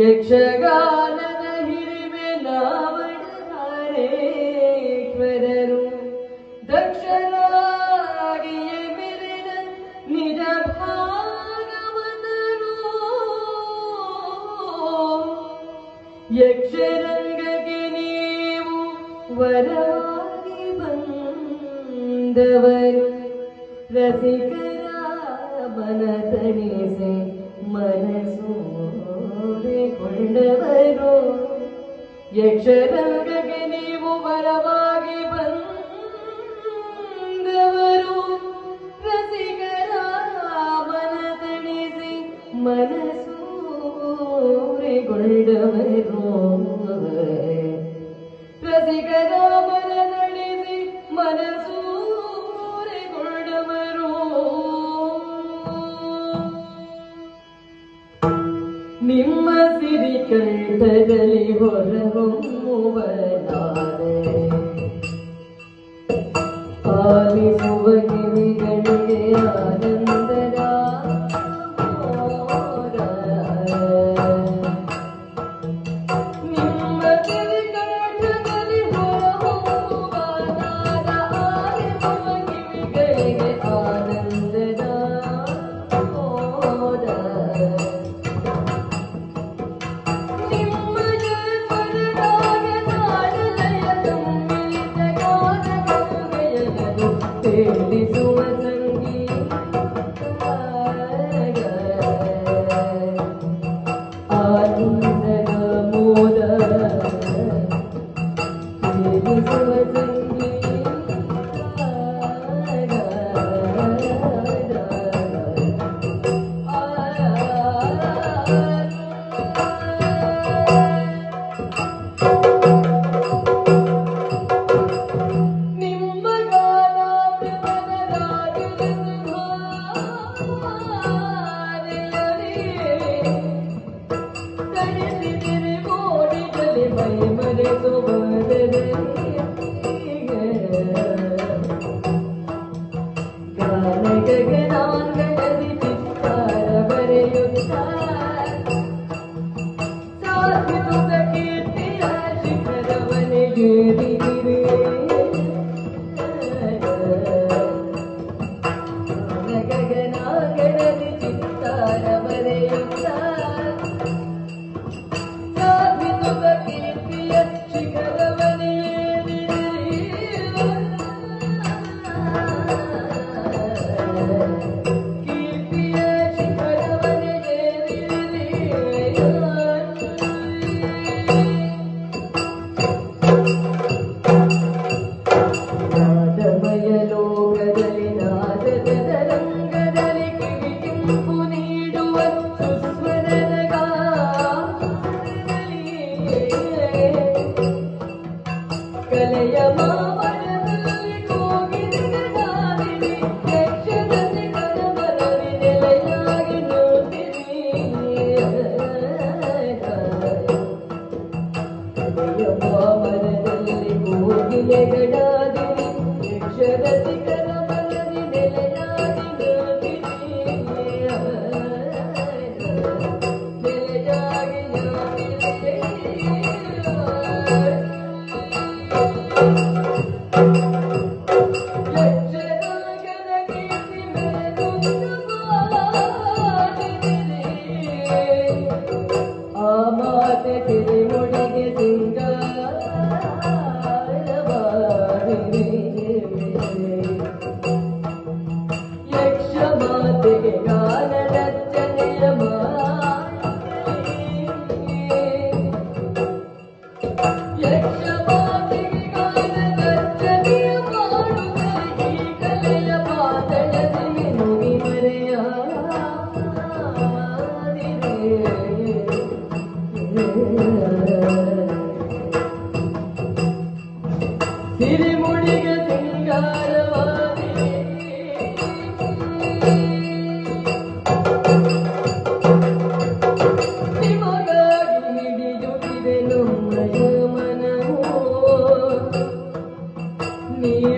ಯಕ್ಷಗಾನದ ಹಿರಿಮೆ ನಾವಣರೇಶ್ವರರು ದಕ್ಷರಾಗಿಯೇ ಮೆರೆದ ನಿಜ ಭಾಗವತರು ಯಕ್ಷರಂಗಕ್ಕೆ ನೀವು ವರವಾಗಿ ಬಂದವರು. ರಸಿಕರ ಮನ ತಣಿಸಿ ಮನಸೂರೆಗೊಂಡವರು ಯಕ್ಷರಂಗಕ್ಕೆ ನೀವು ಬಲವಾಗಿ ಬಂದವರು. ರಸಿಕರ ಮನ ತಣಿಸಿ ಮನಸೂರೆಗೊಂಡವರು ನಿಮ್ಮ ಸಿರಿ ಕಂಠದಲ್ಲಿ ಹೊರಹೊಮ್ಮುವನಾರೆ ಪಾಲಿಸುವ ಕಿವಿಗಳಿಗೆ ಆನಂದದ I'm gonna make it on. ಜಗತ್ತಿಗರ me